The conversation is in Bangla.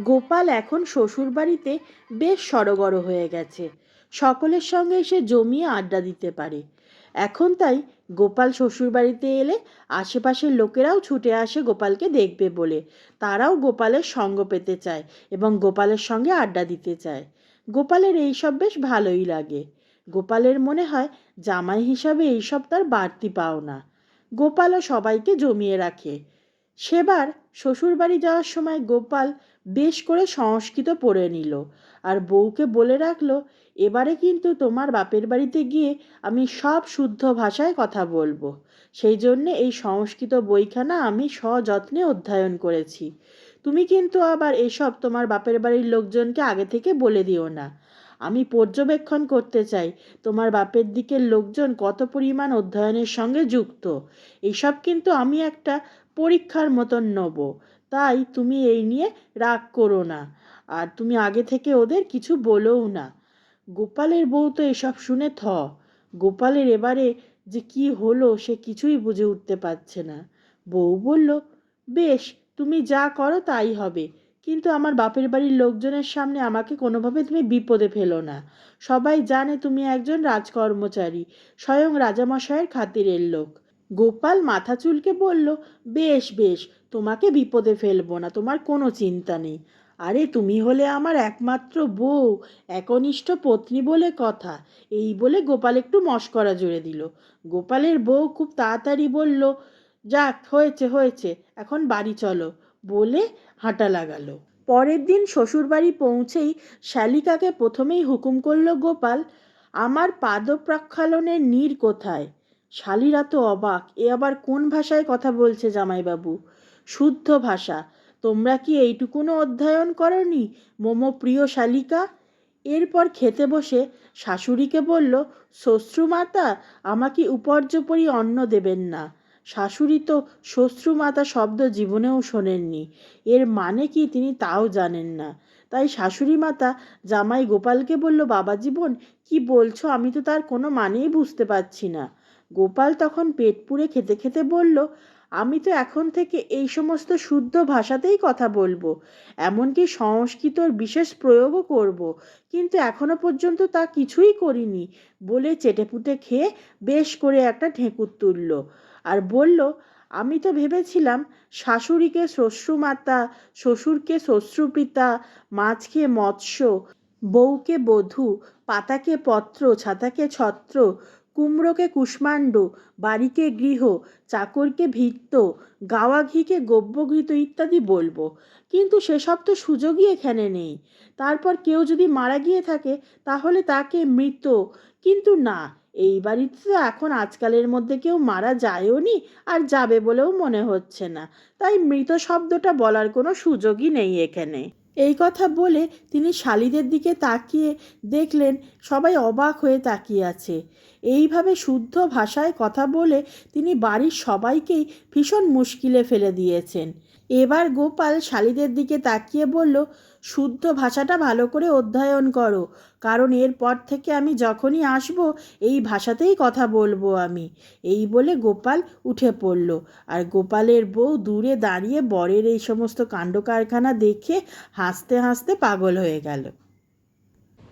গোপাল এখন শ্বশুরবাড়িতে বেশ সড়গড় হয়ে গেছে। সকলের সঙ্গে এসে জমিয়ে আড্ডা দিতে পারে। এখন তাই গোপাল শ্বশুরবাড়িতে এলে আশেপাশের লোকেরাও ছুটে আসে গোপালকে দেখবে বলে। তারাও গোপালের সঙ্গ পেতে চায় এবং গোপালের সঙ্গে আড্ডা দিতে চায়। গোপালের এইসব বেশ ভালোই লাগে। গোপালের মনে হয় জামাই হিসাবে এইসব তার বাড়তি পাওনা। গোপালও সবাইকে জমিয়ে রাখে। সেবার শ্বশুরবাড়ি যাওয়ার সময় গোপাল বেশ করে সংস্কৃত পড়ে নিল আর বউকে বলে রাখল, এবারে কিন্তু তোমার বাপের বাড়িতে গিয়ে আমি সব শুদ্ধ ভাষায় কথা বলব। সেই জন্যে এই সংস্কৃত বইখানা আমি সযত্নে অধ্যয়ন করেছি। তুমি কিন্তু আবার এসব তোমার বাপের বাড়ির লোকজনকে আগে থেকে বলে দিও না। আমি পর্যবেক্ষণ করতে চাই, তোমার বাপের দিকের লোকজন কত পরিমাণ অধ্যয়নের সঙ্গে যুক্ত। এইসব কিন্তু আমি একটা পরীক্ষার মতন নেব। তাই তুমি এই নিয়ে রাগ করো না। আর তুমি আগে থেকে ওদের কিছু বলোও না। গোপালের বউ তো এসব শুনে থ। গোপালের এবারে যে কি হলো সে কিছুই বুঝে উঠতে পারছে না। বউ বলল, বেশ, তুমি যা করো তাই হবে। কিন্তু আমার বাপের বাড়ির লোকজনের সামনে আমাকে কোনোভাবে তুমি বিপদে ফেলো না। সবাই জানে তুমি একজন রাজকর্মচারী, স্বয়ং রাজামশাইয়ের খাতিরের লোক। গোপাল মাথা চুলকে বলল, বেশ বেশ, তোমাকে বিপদে ফেলব না, তোমার কোনো চিন্তা নেই। আরে, তুমি হলে আমার একমাত্র বউ, একনিষ্ঠ পত্নী বলে কথা। এই বলে গোপাল একটু মস্করা জুড়ে দিল। গোপালের বউ খুব তাড়াতাড়ি বলল, যাক, হয়েছে হয়েছে, এখন বাড়ি চলো। বলে হাঁটা লাগালো। পরের দিন শ্বশুরবাড়ি পৌঁছেই শালিকাকে প্রথমেই হুকুম করল গোপাল, আমার পাদ প্রক্ষালনের নীর কোথায়? শালিরা তো অবাক, এ আবার কোন ভাষায় কথা বলছে জামাইবাবু? শুদ্ধ ভাষা, তোমরা কি এইটুকুনও অধ্যয়ন করনি, মোমো প্রিয় শালিকা? এরপর খেতে বসে শাশুড়িকে বলল শ্বশ্রুমাতা আমাকে উপর্যপরি অন্ন দেবেন না। শাশুড়ি তো শ্বশ্রুমাতা শব্দ জীবনেও শোনেননি, এর মানে কি তিনি তাও জানেন না। তাই শাশুড়ি মাতা জামাই গোপালকে বলল, বাবা জীবন, কি বলছো? আমি তো তার কোনো মানেই বুঝতে পারছি না। গোপাল তখন পেট পুড়ে খেতে খেতে বলল, আমি তো এখন থেকে এই সমস্ত শুদ্ধ ভাষাতেই কথা বলব এমনকি সংস্কৃতর বিশেষ প্রয়োগও করব। কিন্তু এখনও পর্যন্ত তা কিছুই করিনি বলে চেটেপুটে খেয়ে বেশ করে একটা ঢেঁকুর তুলল আর বলল, আমি তো ভেবেছিলাম শাশুড়িকে শ্বশ্রুমাতা শ্বশুরকে শ্বশ্রুপিতা মাছকে মৎস্য, বউকে বধূ, পাতাকে পত্র, ছাতাকে ছত্র কুমড়োকে কুষ্মাণ্ড, বাড়িকে গৃহ, চাকরকে ভিত্ত গাওয়া ঘিকে গব্যঘৃত ইত্যাদি বলব। কিন্তু সেসব তো সুযোগই এখানে নেই। তারপর কেউ যদি মারা গিয়ে থাকে, তাহলে তাকে মৃত। কিন্তু না, এই বাড়িতে তো এখন আজকালের মধ্যে কেউ মারা যায়ও নি আর যাবে বলেও মনে হচ্ছে না। তাই মৃত শব্দটা বলার কোনো সুযোগই নেই এখানে। এই কথা বলে তিনি শালিদের দিকে তাকিয়ে দেখলেন সবাই অবাক হয়ে তাকিয়ে আছে। এইভাবে শুদ্ধ ভাষায় কথা বলে তিনি বাড়ির সবাইকেই ভীষণ মুশকিলে ফেলে দিয়েছেন। এবার গোপাল শালিদের দিকে তাকিয়ে বলল, শুদ্ধ ভাষাটা ভালো করে অধ্যয়ন করো, কারণ এরপর থেকে আমি যখনই আসব, এই ভাষাতেই কথা বলব আমি। এই বলে গোপাল উঠে পড়ল। আর গোপালের বউ দূরে দাঁড়িয়ে বরের এই সমস্ত কাণ্ড কারখানা দেখে হাসতে হাসতে পাগল হয়ে গেল।